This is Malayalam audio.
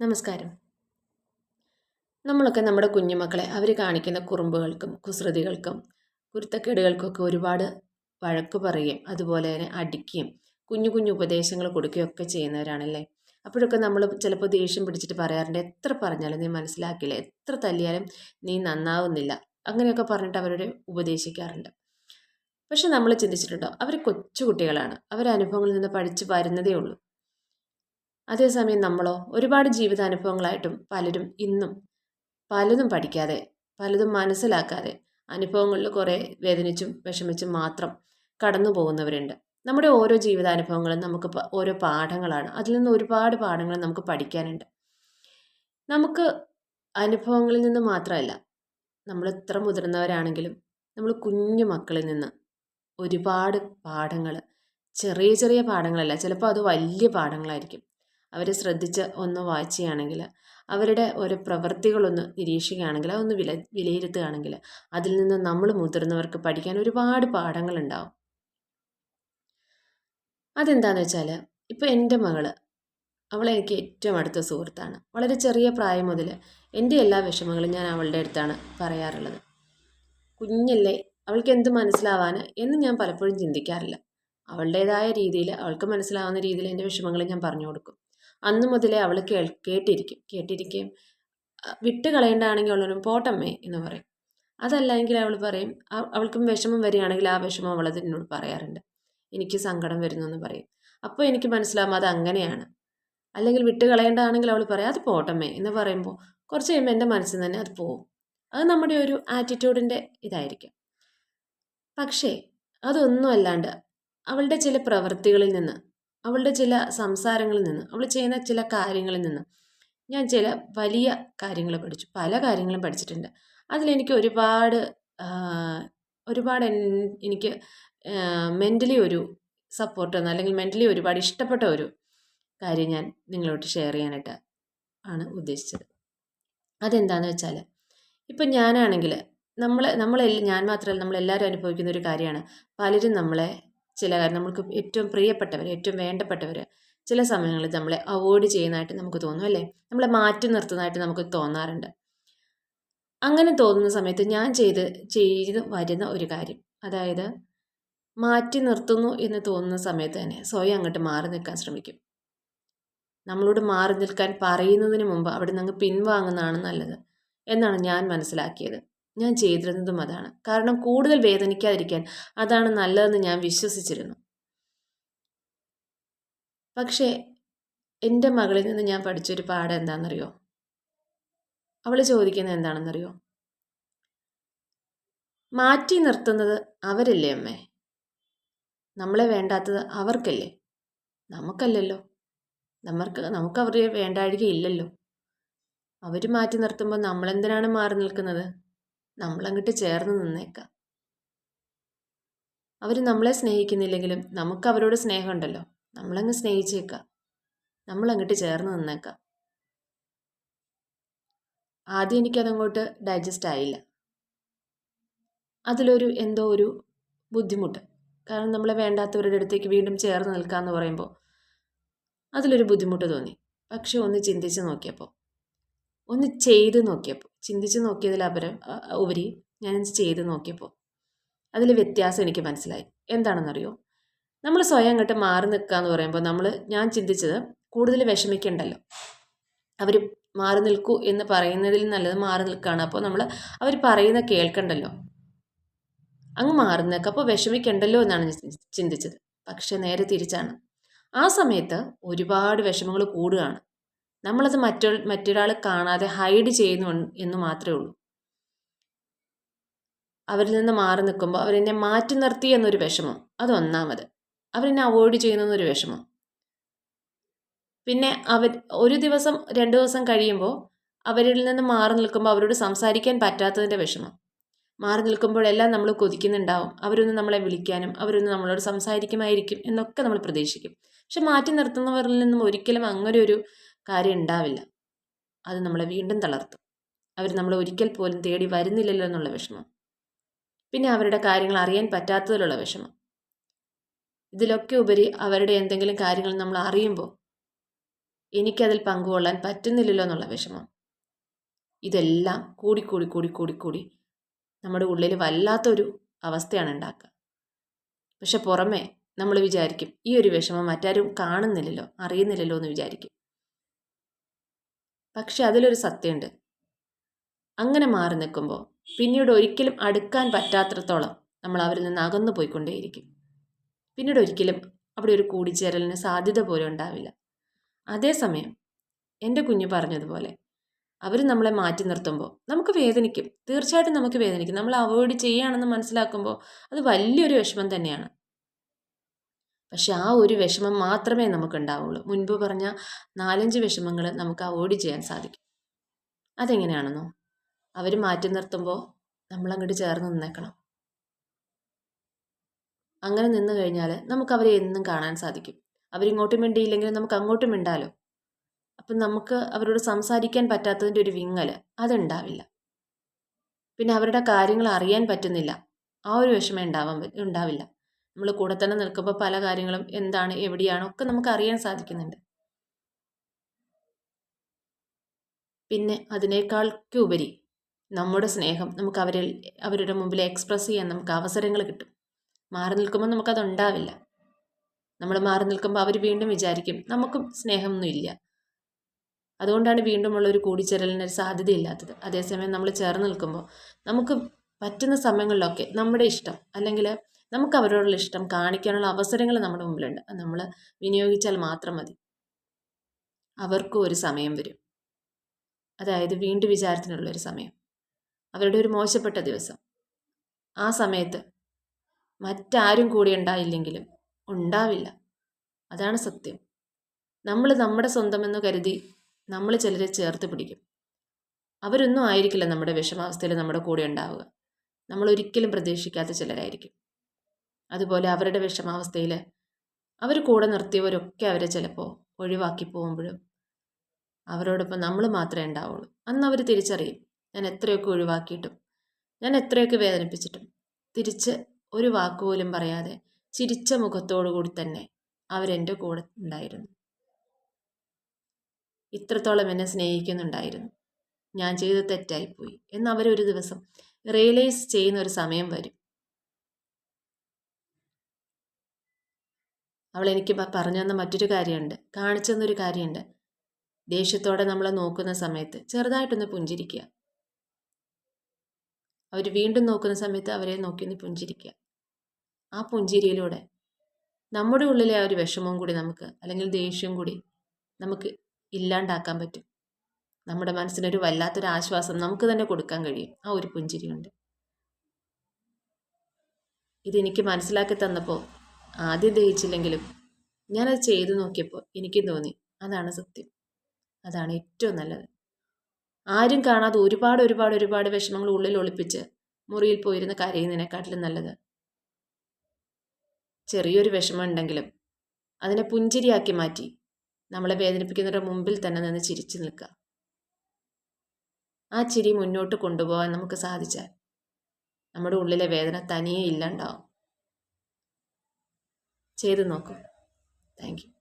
നമസ്കാരം. നമ്മളൊക്കെ നമ്മുടെ കുഞ്ഞുമക്കളെ അവർ കാണിക്കുന്ന കുറുമ്പുകൾക്കും കുസൃതികൾക്കും കുരുത്തക്കേടുകൾക്കൊക്കെ ഒരുപാട് വഴക്ക് പറയുകയും അതുപോലെ തന്നെ അടിക്കുകയും കുഞ്ഞു കുഞ്ഞു ഉപദേശങ്ങൾ കൊടുക്കുകയൊക്കെ ചെയ്യുന്നവരാണല്ലേ? അപ്പോഴൊക്കെ നമ്മൾ ചിലപ്പോൾ ദേഷ്യം പിടിച്ചിട്ട് പറയാറുണ്ട് എത്ര പറഞ്ഞാലും നീ മനസ്സിലാക്കില്ല എത്ര തല്ലിയാലും നീ നന്നാവുന്നില്ല. അങ്ങനെയൊക്കെ പറഞ്ഞിട്ട് അവരോട് ഉപദേശിക്കാറുണ്ട്. പക്ഷെ നമ്മൾ ചിന്തിച്ചിട്ടുണ്ടോ? അവർ കൊച്ചു കുട്ടികളാണ് അനുഭവങ്ങളിൽ നിന്ന് പഠിച്ചു വരുന്നതേ ഉള്ളൂ. അതേസമയം നമ്മളോ ഒരുപാട് ജീവിതാനുഭവങ്ങളായിട്ടും പലരും ഇന്നും പലതും പഠിക്കാതെ പലതും മനസ്സിലാക്കാതെ അനുഭവങ്ങളിൽ കുറേ വേദനിച്ചും വിഷമിച്ചും മാത്രം കടന്നു പോകുന്നവരുണ്ട്. നമ്മുടെ ഓരോ ജീവിതാനുഭവങ്ങളും നമുക്ക് ഓരോ പാഠങ്ങളാണ്. അതിൽ നിന്ന് ഒരുപാട് പാഠങ്ങൾ നമുക്ക് പഠിക്കാനുണ്ട്. നമുക്ക് അനുഭവങ്ങളിൽ നിന്ന് മാത്രമല്ല നമ്മൾ എത്ര മുതിർന്നവരാണെങ്കിലും നമ്മൾ കുഞ്ഞു മക്കളിൽ നിന്ന് ഒരുപാട് പാഠങ്ങൾ ചെറിയ ചെറിയ പാഠങ്ങളല്ല ചിലപ്പോൾ അത് വലിയ പാഠങ്ങളായിരിക്കും. അവരെ ശ്രദ്ധിച്ച് ഒന്ന് വാച്ച് ചെയ്യുകയാണെങ്കിൽ അവരുടെ ഓരോ പ്രവൃത്തികളൊന്ന് നിരീക്ഷിക്കുകയാണെങ്കിൽ അതൊന്ന് വില വിലയിരുത്തുകയാണെങ്കിൽ അതിൽ നിന്ന് നമ്മൾ മുതിർന്നവർക്ക് പഠിക്കാൻ ഒരുപാട് പാഠങ്ങളുണ്ടാവും. അതെന്താണെന്ന് വെച്ചാൽ ഇപ്പോൾ എന്റെ മകൾ അവളെനിക്ക് ഏറ്റവും അടുത്ത സുഹൃത്താണ്. വളരെ ചെറിയ പ്രായം മുതൽ എന്റെ എല്ലാ വിഷമങ്ങളും ഞാൻ അവളുടെ അടുത്താണ് പറയാറുള്ളത്. കുഞ്ഞല്ലേ അവൾക്ക് എന്ത് മനസ്സിലാവാൻ എന്ന് ഞാൻ പലപ്പോഴും ചിന്തിക്കാറില്ല. അവളുടേതായ രീതിയിൽ അവൾക്ക് മനസ്സിലാവുന്ന രീതിയിൽ എന്റെ വിഷമങ്ങൾ ഞാൻ പറഞ്ഞു കൊടുക്കും. അന്ന് മുതലേ അവൾ കേൾ കേട്ടിരിക്കും കേട്ടിരിക്കുകയും വിട്ട് കളയേണ്ടതാണെങ്കിൽ അവളൊരു പോട്ടമ്മേ എന്ന് പറയും. അതല്ലെങ്കിൽ അവൾ പറയും അവൾക്കും വിഷമം വരികയാണെങ്കിൽ ആ വിഷമം അവളത് എന്നോട് പറയാറുണ്ട്. എനിക്ക് സങ്കടം വരുന്നു എന്ന് പറയും. അപ്പോൾ എനിക്ക് മനസ്സിലാവും അത് അങ്ങനെയാണ്. അല്ലെങ്കിൽ വിട്ട് കളയേണ്ടതാണെങ്കിൽ അവൾ പറയും അത് പോട്ടമ്മേ എന്ന് പറയുമ്പോൾ കുറച്ച് കഴിയുമ്പോൾ എന്റെ മനസ്സിൽ തന്നെ അത് പോവും. അത് നമ്മുടെ ഒരു ആറ്റിറ്റ്യൂഡിന്റെ ഇതായിരിക്കും. പക്ഷേ അതൊന്നും അല്ലാണ്ട് അവളുടെ ചില പ്രവൃത്തികളിൽ നിന്ന് അവളുടെ ചില സംസാരങ്ങളിൽ നിന്ന് അവൾ ചെയ്യുന്ന ചില കാര്യങ്ങളിൽ നിന്ന് ഞാൻ ചില വലിയ കാര്യങ്ങൾ പഠിച്ചു. പല കാര്യങ്ങളും പഠിച്ചിട്ടുണ്ട്. അതിലെനിക്ക് ഒരുപാട് ഒരുപാട് എനിക്ക് മെന്റലി ഒരു സപ്പോർട്ട് തന്ന. അല്ലെങ്കിൽ മെന്റലി ഒരുപാട് ഇഷ്ടപ്പെട്ട ഒരു കാര്യം ഞാൻ നിങ്ങളോട് ഷെയർ ചെയ്യാനായിട്ട് ആണ് ഉദ്ദേശിച്ചത്. അതെന്താണെന്ന് വെച്ചാൽ ഇപ്പം ഞാനാണെങ്കിൽ നമ്മൾ നമ്മളെ ഞാൻ മാത്രമല്ല നമ്മളെല്ലാവരും അനുഭവിക്കുന്ന ഒരു കാര്യമാണ്. പലരും നമ്മളെ ചില നമ്മൾക്ക് ഏറ്റവും പ്രിയപ്പെട്ടവർ ഏറ്റവും വേണ്ടപ്പെട്ടവർ ചില സമയങ്ങളിൽ നമ്മളെ അവോയ്ഡ് ചെയ്യുന്നതായിട്ട് നമുക്ക് തോന്നും അല്ലേ? നമ്മളെ മാറ്റി നിർത്തുന്നതായിട്ട് നമുക്ക് തോന്നാറുണ്ട്. അങ്ങനെ തോന്നുന്ന സമയത്ത് ഞാൻ ചെയ്ത് ചെയ്ത് വരുന്ന ഒരു കാര്യം അതായത് മാറ്റി നിർത്തുന്നു എന്ന് തോന്നുന്ന സമയത്ത് തന്നെ സ്വയം അങ്ങോട്ട് മാറി നിൽക്കാൻ ശ്രമിക്കും. നമ്മളോട് മാറി നിൽക്കാൻ പറയുന്നതിന് മുമ്പ് അവിടെ നിന്ന് പിൻവാങ്ങുന്നതാണ് നല്ലത് എന്നാണ് ഞാൻ മനസ്സിലാക്കിയത്. ഞാൻ ചെയ്തിരുന്നതും അതാണ്. കാരണം കൂടുതൽ വേദനിക്കാതിരിക്കാൻ അതാണ് നല്ലതെന്ന് ഞാൻ വിശ്വസിച്ചിരുന്നു. പക്ഷേ എന്റെ മകളിൽ നിന്ന് ഞാൻ പഠിച്ചൊരു പാഠം എന്താണെന്നറിയോ? അവൾ ചോദിക്കുന്നത് എന്താണെന്നറിയോ? മാറ്റി നിർത്തുന്നത് അവരല്ലേ അമ്മേ? നമ്മളെ വേണ്ടാത്തത് അവർക്കല്ലേ? നമുക്കല്ലല്ലോ. നമ്മൾക്ക് നമുക്ക് അവരെ വേണ്ടാഴികയില്ലല്ലോ അവർ മാറ്റി നിർത്തുമ്പോൾ നമ്മളെന്തിനാണ് മാറി നിൽക്കുന്നത്? നമ്മളങ്ങോട്ട് ചേർന്ന് നിന്നേക്കാം. അവർ നമ്മളെ സ്നേഹിക്കുന്നില്ലെങ്കിലും നമുക്ക് അവരോട് സ്നേഹമുണ്ടല്ലോ. നമ്മളങ്ങ് സ്നേഹിച്ചേക്കാം. നമ്മളങ്ങോട്ട് ചേർന്ന് നിന്നേക്കാം. ആദ്യം എനിക്കതങ്ങോട്ട് ഡൈജസ്റ്റ് ആയില്ല. അതിലൊരു എന്തോ ഒരു ബുദ്ധിമുട്ട്. കാരണം നമ്മളെ വേണ്ടാത്തവരുടെ അടുത്തേക്ക് വീണ്ടും ചേർന്ന് നിൽക്കാമെന്ന് പറയുമ്പോൾ അതിലൊരു ബുദ്ധിമുട്ട് തോന്നി. പക്ഷെ ഒന്ന് ചിന്തിച്ച് നോക്കിയപ്പോൾ ഒന്ന് ചെയ്ത് നോക്കിയപ്പോൾ ചിന്തിച്ച് നോക്കിയതിൽ അപരം ഉപരി ഞാൻ ചെയ്ത് നോക്കിയപ്പോൾ അതിൽ വ്യത്യാസം എനിക്ക് മനസ്സിലായി. എന്താണെന്നറിയോ? നമ്മൾ സ്വയം അങ്ങോട്ട് മാറി നിൽക്കുക എന്ന് പറയുമ്പോൾ നമ്മൾ ഞാൻ ചിന്തിച്ചത് കൂടുതൽ വിഷമിക്കണ്ടല്ലോ. അവർ മാറി നിൽക്കൂ എന്ന് പറയുന്നതിൽ നല്ലത് മാറി നിൽക്കുകയാണ്. അപ്പോൾ നമ്മൾ അവർ പറയുന്ന കേൾക്കണ്ടല്ലോ. അങ്ങ് മാറി നിൽക്കുക. അപ്പോൾ വിഷമിക്കണ്ടല്ലോ എന്നാണ് ചിന്തിച്ചത്. പക്ഷേ നേരെ തിരിച്ചാണ്. ആ സമയത്ത് ഒരുപാട് വിഷമങ്ങൾ കൂടുകയാണ്. നമ്മളത് മറ്റൊ മറ്റൊരാൾ കാണാതെ ഹൈഡ് ചെയ്യുന്നു എന്ന് മാത്രമേ ഉള്ളൂ. അവരിൽ നിന്ന് മാറി നിൽക്കുമ്പോൾ അവരെന്നെ മാറ്റി നിർത്തി എന്നൊരു വിഷമം. അതൊന്നാമത് അവരെന്നെ അവോയ്ഡ് ചെയ്യുന്നൊരു വിഷമം. പിന്നെ അവർ ഒരു ദിവസം രണ്ട് ദിവസം കഴിയുമ്പോൾ അവരിൽ നിന്ന് മാറി നിൽക്കുമ്പോൾ അവരോട് സംസാരിക്കാൻ പറ്റാത്തതിന്റെ വിഷമം. മാറി നിൽക്കുമ്പോഴെല്ലാം നമ്മൾ കൊതിക്കുന്നുണ്ടാവും. അവരൊന്ന് നമ്മളെ വിളിക്കാനും അവരൊന്ന് നമ്മളോട് സംസാരിക്കുമായിരിക്കും എന്നൊക്കെ നമ്മൾ പ്രതീക്ഷിക്കും. പക്ഷെ മാറ്റി നിർത്തുന്നവരിൽ നിന്നും ഒരിക്കലും അങ്ങനെ ഒരു കാര്യം ഉണ്ടാവില്ല. അത് നമ്മളെ വീണ്ടും തളർത്തും. അവർ നമ്മളെ ഒരിക്കൽ പോലും തേടി വരുന്നില്ലല്ലോ എന്നുള്ള വിഷമം. പിന്നെ അവരുടെ കാര്യങ്ങൾ അറിയാൻ പറ്റാത്തതിലുള്ള വിഷമം. ഇതിലൊക്കെ ഉപരി അവരുടെ എന്തെങ്കിലും കാര്യങ്ങൾ നമ്മൾ അറിയുമ്പോൾ എനിക്കതിൽ പങ്കുകൊള്ളാൻ പറ്റുന്നില്ലല്ലോ എന്നുള്ള വിഷമം. ഇതെല്ലാം കൂടിക്കൂടി കൂടി കൂടി കൂടി നമ്മുടെ ഉള്ളിൽ വല്ലാത്തൊരു അവസ്ഥയാണ് ഉണ്ടാക്കുക. പക്ഷെ പുറമേ നമ്മൾ വിചാരിക്കും ഈ ഒരു വിഷമം മറ്റാരും കാണുന്നില്ലല്ലോ അറിയുന്നില്ലല്ലോ എന്ന് വിചാരിക്കും. പക്ഷെ അതിലൊരു സത്യമുണ്ട്. അങ്ങനെ മാറി നിൽക്കുമ്പോൾ പിന്നീട് ഒരിക്കലും അടുക്കാൻ പറ്റാത്രത്തോളം നമ്മൾ അവരിൽ നിന്ന് അകന്നു പോയിക്കൊണ്ടേയിരിക്കും. പിന്നീട് ഒരിക്കലും അവിടെ ഒരു കൂടിച്ചേരലിന് സാധ്യത പോലും ഉണ്ടാവില്ല. അതേസമയം എന്റെ കുഞ്ഞ് പറഞ്ഞതുപോലെ അവർ നമ്മളെ മാറ്റി നിർത്തുമ്പോൾ നമുക്ക് വേദനിക്കും. തീർച്ചയായിട്ടും നമുക്ക് വേദനിക്കും. നമ്മൾ അവോയ്ഡ് ചെയ്യുകയാണെന്ന് മനസ്സിലാക്കുമ്പോൾ അത് വലിയൊരു വിഷമം തന്നെയാണ്. പക്ഷെ ആ ഒരു വിഷമം മാത്രമേ നമുക്ക് ഉണ്ടാവുള്ളൂ മുൻപ് പറഞ്ഞ നാലഞ്ച് വിഷമങ്ങൾ നമുക്ക് അവോയ്ഡ് ചെയ്യാൻ സാധിക്കും. അതെങ്ങനെയാണെന്നോ? അവർ മാറ്റി നിർത്തുമ്പോൾ നമ്മൾ അങ്ങോട്ട് ചേർന്ന് നിന്നേക്കണം. അങ്ങനെ നിന്ന് കഴിഞ്ഞാൽ നമുക്ക് അവരെ എന്നും കാണാൻ സാധിക്കും. അവരിങ്ങോട്ടും മിണ്ടിയില്ലെങ്കിലും നമുക്ക് അങ്ങോട്ടും മിണ്ടാലോ? അപ്പം നമുക്ക് അവരോട് സംസാരിക്കാൻ പറ്റാത്തതിന്റെ ഒരു വിങ്ങൽ അതുണ്ടാവില്ല. പിന്നെ അവരുടെ കാര്യങ്ങൾ അറിയാൻ പറ്റുന്നില്ല. ആ ഒരു വിഷമം ഉണ്ടാവാൻ ഉണ്ടാവില്ല. നമ്മൾ കൂടെ തന്നെ നിൽക്കുമ്പോൾ പല കാര്യങ്ങളും എന്താണ് എവിടെയാണ് ഒക്കെ നമുക്ക് അറിയാൻ സാധിക്കുന്നുണ്ട്. പിന്നെ അതിനേക്കാൾക്ക് ഉപരി നമ്മുടെ സ്നേഹം നമുക്ക് അവരിൽ അവരുടെ മുമ്പിൽ എക്സ്പ്രസ് ചെയ്യാൻ നമുക്ക് അവസരങ്ങൾ കിട്ടും. മാറി നിൽക്കുമ്പോൾ നമുക്കതുണ്ടാവില്ല. നമ്മൾ മാറി നിൽക്കുമ്പോൾ അവർ വീണ്ടും വിചാരിക്കും നമുക്കും സ്നേഹമൊന്നും ഇല്ല. അതുകൊണ്ടാണ് വീണ്ടുമുള്ള ഒരു കൂടിച്ചേരലിന് ഒരു സാധ്യതയില്ലാത്തത്. അതേസമയം നമ്മൾ ചേർന്ന് നിൽക്കുമ്പോൾ നമുക്ക് പറ്റുന്ന സമയങ്ങളിലൊക്കെ നമ്മുടെ ഇഷ്ടം അല്ലെങ്കിൽ നമുക്ക് അവരോടുള്ള ഇഷ്ടം കാണിക്കാനുള്ള അവസരങ്ങൾ നമ്മുടെ മുമ്പിലുണ്ട്. അത് നമ്മൾ വിനിയോഗിച്ചാൽ മാത്രം മതി. അവർക്കും ഒരു സമയം വരും. അതായത് വീണ്ടും വിചാരത്തിനുള്ള ഒരു സമയം. അവരുടെ ഒരു മോശപ്പെട്ട ദിവസം. ആ സമയത്ത് മറ്റാരും കൂടി ഉണ്ടായില്ലെങ്കിലും ഉണ്ടാവില്ല. അതാണ് സത്യം. നമ്മൾ നമ്മുടെ സ്വന്തമെന്ന് കരുതി നമ്മൾ ചിലരെ ചേർത്ത് പിടിക്കും. അവരൊന്നും ആയിരിക്കില്ല നമ്മുടെ വിഷമാവസ്ഥയിൽ നമ്മുടെ കൂടെ ഉണ്ടാവുക. നമ്മൾ ഒരിക്കലും പ്രതീക്ഷിക്കാത്ത ചിലരായിരിക്കും. അതുപോലെ അവരുടെ വിഷമാവസ്ഥയിൽ അവർ കൂടെ നിർത്തിയവരൊക്കെ അവരെ ചിലപ്പോൾ ഒഴിവാക്കി പോകുമ്പോഴും അവരോടൊപ്പം നമ്മൾ മാത്രമേ ഉണ്ടാവുള്ളൂ. അന്ന് അവർ തിരിച്ചറിയും ഞാൻ എത്രയൊക്കെ ഒഴിവാക്കിയിട്ടും ഞാൻ എത്രയൊക്കെ വേദനിപ്പിച്ചിട്ടും തിരിച്ച് ഒരു വാക്കുപോലും പറയാതെ ചിരിച്ച മുഖത്തോടു കൂടി തന്നെ അവരെന്റെ കൂടെ ഉണ്ടായിരുന്നു. ഇത്രത്തോളം എന്നെ സ്നേഹിക്കുന്നുണ്ടായിരുന്നു. ഞാൻ ചെയ്ത് തെറ്റായിപ്പോയി എന്ന് അവരൊരു ദിവസം റിയലൈസ് ചെയ്യുന്ന ഒരു സമയം വരും. അവൾ എനിക്ക് പറഞ്ഞു തന്ന മറ്റൊരു കാര്യമുണ്ട്. കാണിച്ചു തന്നൊരു കാര്യമുണ്ട്. ദേഷ്യത്തോടെ നമ്മളെ നോക്കുന്ന സമയത്ത് ചെറുതായിട്ടൊന്ന് പുഞ്ചിരിക്കുക. അവർ വീണ്ടും നോക്കുന്ന സമയത്ത് അവരെ നോക്കി ഒന്ന് പുഞ്ചിരിക്കുക. ആ പുഞ്ചിരിയിലൂടെ നമ്മുടെ ഉള്ളിലെ ആ ഒരു വിഷമവും കൂടി നമുക്ക് അല്ലെങ്കിൽ ദേഷ്യവും കൂടി നമുക്ക് ഇല്ലാണ്ടാക്കാൻ പറ്റും. നമ്മുടെ മനസ്സിനൊരു വല്ലാത്തൊരു ആശ്വാസം നമുക്ക് തന്നെ കൊടുക്കാൻ കഴിയും. ആ ഒരു പുഞ്ചിരി കൊണ്ട് ഇതെനിക്ക് മനസ്സിലാക്കി തന്നപ്പോൾ ആദ്യം ദഹിച്ചില്ലെങ്കിലും ഞാനത് ചെയ്തു നോക്കിയപ്പോൾ എനിക്കും തോന്നി അതാണ് സത്യം. അതാണ് ഏറ്റവും നല്ലത്. ആരും കാണാതെ ഒരുപാട് ഒരുപാട് ഒരുപാട് വിഷമങ്ങൾ ഉള്ളിൽ ഒളിപ്പിച്ച് മുറിയിൽ പോയിരുന്ന് കരയുന്നതിനെക്കാട്ടിലും നല്ലത്. ചെറിയൊരു വിഷമം ഉണ്ടെങ്കിലും അതിനെ പുഞ്ചിരിയാക്കി മാറ്റി നമ്മളെ വേദനിപ്പിക്കുന്നവരുടെ മുമ്പിൽ തന്നെ നിന്ന് ചിരിച്ചു നിൽക്കുക. ആ ചിരി മുന്നോട്ട് കൊണ്ടുപോകാൻ നമുക്ക് സാധിച്ചാൽ നമ്മുടെ ഉള്ളിലെ വേദന തനിയെ ഇല്ലാണ്ടാവും. ചെയ്തു നോക്കൂ. താങ്ക്